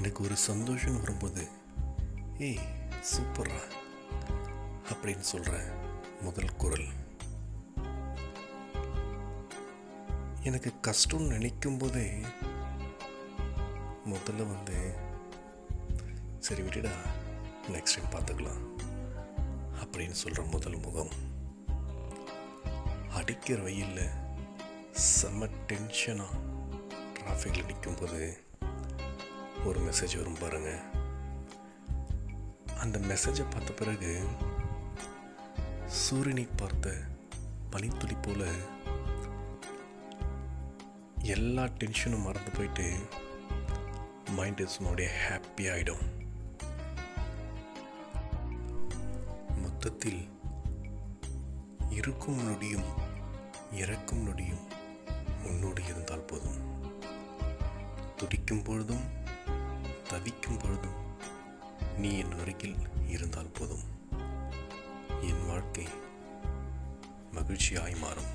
எனக்கு ஒரு சந்தோஷம் வரும்போது ஏய் சூப்பர்ரா அப்படின்னு சொல்கிற முதல் குரல். எனக்கு கஷ்டம்னு நினைக்கும் போதே முதல்ல வந்து சரி விட்டுடா நெக்ஸ்ட் டைம் பார்த்துக்கலாம் அப்படின்னு சொல்கிற முதல் முகம். அடிக்கிற வெயில்ல செம்ம டென்ஷனாக டிராஃபிக்கில் நிற்கும்போது ஒரு மெசேஜ் வரும் பாருங்க. அந்த மெசேஜை பார்த்த பிறகு சூரியனை பார்த்த பனித்துளி போல எல்லா டென்ஷனும் மறந்து போயிட்டு மைண்ட் இஸ் மறுபடிய ஹாப்பி ஆகிடும் மொத்தத்தில் இருக்கும் நொடியும் இறக்கும் நொடியும் முன்னோடி இருந்தால் போதும். துடிக்கும் பொழுதும் தவிக்கும் பொழுதும் நீ என் அருகில் இருந்தால் போதும். என் வாழ்க்கை மகிழ்ச்சியாய் மாறும்.